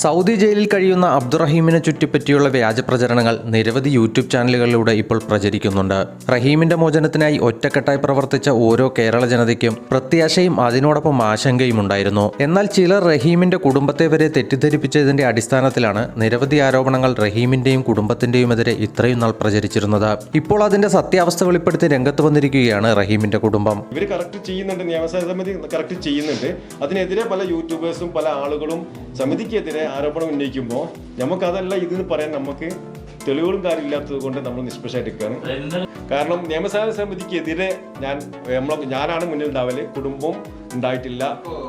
Saudi ജയിലിൽ കഴിയുന്ന അബ്ദുറഹീമിനെ ചുറ്റിപ്പറ്റിയുള്ള വ്യാജ പ്രചരണങ്ങൾ നിരവധി യൂട്യൂബ് ചാനലുകളിലൂടെ ഇപ്പോൾ പ്രചരിക്കുന്നുണ്ട്. റഹീമിന്റെ മോചനത്തിനായി ഒറ്റക്കെട്ടായി പ്രവർത്തിച്ച ഓരോ കേരള ജനതയ്ക്കും പ്രത്യാശയും അതിനോടൊപ്പം ആശങ്കയും ഉണ്ടായിരുന്നു. എന്നാൽ ചിലർ റഹീമിന്റെ കുടുംബത്തെ വരെ തെറ്റിദ്ധരിപ്പിച്ചതിന്റെ അടിസ്ഥാനത്തിലാണ് നിരവധി ആരോപണങ്ങൾ റഹീമിന്റെയും കുടുംബത്തിന്റെയുമെതിരെ ഇത്രയും നാൾ പ്രചരിച്ചിരുന്നത്. ഇപ്പോൾ അതിന്റെ സത്യാവസ്ഥ വെളിപ്പെടുത്തി രംഗത്ത് വന്നിരിക്കുകയാണ് റഹീമിന്റെ കുടുംബം. ഇവർ കറക്റ്റ് ചെയ്യുന്നുണ്ട്. നിയമസഭ സമിതി കറക്റ്റ് ചെയ്യുന്നുണ്ട്. അതിനെതിരെ പല യൂട്യൂബേഴ്സും പല ആളുകളും സമിതിക്കെതിരെ ആരോപണം ഉന്നയിക്കുമ്പോൾ നമുക്കതല്ല ഇതെന്ന് പറയാൻ നമുക്ക് തെളിവുകളും കാര്യമില്ലാത്തത് കൊണ്ട് നമ്മൾ നിഷ്പക്ഷമായിട്ടിരിക്കുകയാണ് കാരണം നിയമസഭാ സമിതിക്കെതിരെ ഞാൻ നമ്മളെ ഞാനാണ് മുന്നിൽ ഉണ്ടാവൽ കുടുംബവും ഉണ്ടായിട്ടില്ല.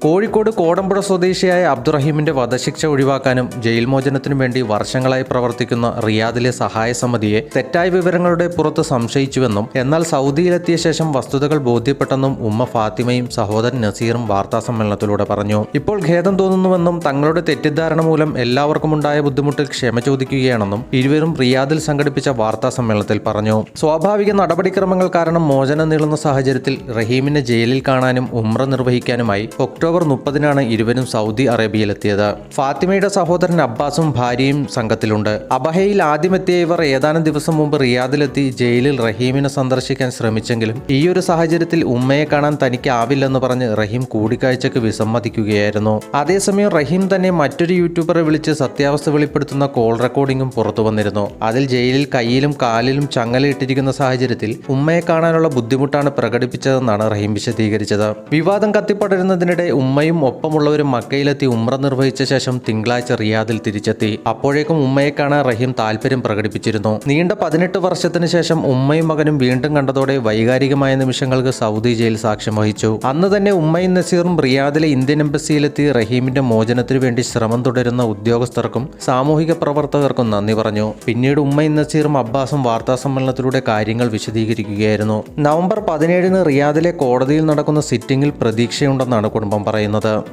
കോഴിക്കോട് കോടമ്പുഴ സ്വദേശിയായ അബ്ദുറഹീമിന്റെ വധശിക്ഷ ഒഴിവാക്കാനും ജയിൽ മോചനത്തിനും വേണ്ടി വർഷങ്ങളായി പ്രവർത്തിക്കുന്ന റിയാദിലെ സഹായ സമിതിയെ തെറ്റായ വിവരങ്ങളുടെ പുറത്ത് സംശയിച്ചുവെന്നും എന്നാൽ സൗദിയിലെത്തിയ ശേഷം വസ്തുതകൾ ബോധ്യപ്പെട്ടെന്നും ഉമ്മ ഫാത്തിമയും സഹോദരൻ നസീറും വാർത്താ സമ്മേളനത്തിലൂടെ പറഞ്ഞു. ഇപ്പോൾ ഖേദം തോന്നുന്നുവെന്നും തങ്ങളുടെ തെറ്റിദ്ധാരണ മൂലം എല്ലാവർക്കും ഉണ്ടായ ബുദ്ധിമുട്ടിൽ ക്ഷമ ചോദിക്കുകയാണെന്നും ഇരുവരും റിയാദിൽ സംഘടിപ്പിച്ച വാർത്താ സമ്മേളനത്തിൽ പറഞ്ഞു. സ്വാഭാവിക നടപടിക്രമങ്ങൾ കാരണം മോചനം നീളുന്ന സാഹചര്യത്തിൽ റഹീമിനെ ജയിലിൽ കാണാനും ഉംറ നിർവഹിക്കാനുമായി ഒക്ടോബർ മുപ്പതിനാണ് ഇരുവരും സൗദി അറേബ്യയിലെത്തിയത്. ഫാത്തിമയുടെ സഹോദരൻ അബ്ബാസും ഭാര്യയും സംഘത്തിലുണ്ട്. അബഹയിൽ ആദ്യമെത്തിയ ഇവർ ഏതാനും ദിവസം മുമ്പ് റിയാദിലെത്തി ജയിലിൽ റഹീമിനെ സന്ദർശിക്കാൻ ശ്രമിച്ചെങ്കിലും ഈയൊരു സാഹചര്യത്തിൽ ഉമ്മയെ കാണാൻ തനിക്കാവില്ലെന്ന് പറഞ്ഞ് റഹീം കൂടിക്കാഴ്ചയ്ക്ക് വിസമ്മതിക്കുകയായിരുന്നു. അതേസമയം റഹീം തന്നെ മറ്റൊരു യൂട്യൂബറെ വിളിച്ച് സത്യാവസ്ഥ വെളിപ്പെടുത്തുന്ന കോൾ റെക്കോർഡിംഗും പുറത്തു വന്നിരുന്നു. അതിൽ ജയിലിൽ കയ്യിലും കാലിലും ചങ്ങലയിട്ടിരിക്കുന്ന സാഹചര്യത്തിൽ ഉമ്മയെ കാണാനുള്ള ബുദ്ധിമുട്ടാണ് പ്രകടിപ്പിച്ചതെന്നാണ് റഹീം വിശദീകരിച്ചത്. വിവാദം കത്തിപ്പടരുന്നതിനിടെ ഉമ്മയും ഒപ്പമുള്ളവരും മക്കയിലെത്തി ഉമ്ര നിർവഹിച്ച ശേഷം തിങ്കളാഴ്ച റിയാദിൽ തിരിച്ചെത്തി. അപ്പോഴേക്കും ഉമ്മയെ കാണാൻ റഹീം താല്പര്യം പ്രകടിപ്പിച്ചിരുന്നു. നീണ്ട പതിനെട്ട് വർഷത്തിന് ശേഷം ഉമ്മയും മകനും വീണ്ടും കണ്ടതോടെ വൈകാരികമായ നിമിഷങ്ങൾക്ക് സൗദി ജയിൽ സാക്ഷ്യം വഹിച്ചു. അന്ന് തന്നെ ഉമ്മയും നസീറും റിയാദിലെ ഇന്ത്യൻ എംബസിയിലെത്തി റഹീമിന്റെ മോചനത്തിനു വേണ്ടി ശ്രമം തുടരുന്ന ഉദ്യോഗസ്ഥർക്കും സാമൂഹിക പ്രവർത്തകർക്കും നന്ദി പറഞ്ഞു. പിന്നീട് ഉമ്മയും നസീറും അബ്ബാസും വാർത്താ സമ്മേളനത്തിലൂടെ കാര്യങ്ങൾ വിശദീകരിക്കുകയായിരുന്നു. നവംബർ പതിനേഴിന് റിയാദിലെ കോടതിയിൽ നടക്കുന്ന സിറ്റിംഗിൽ പ്രതീക്ഷയുണ്ടെന്നാണ് കുടുംബം പറയുന്നത്.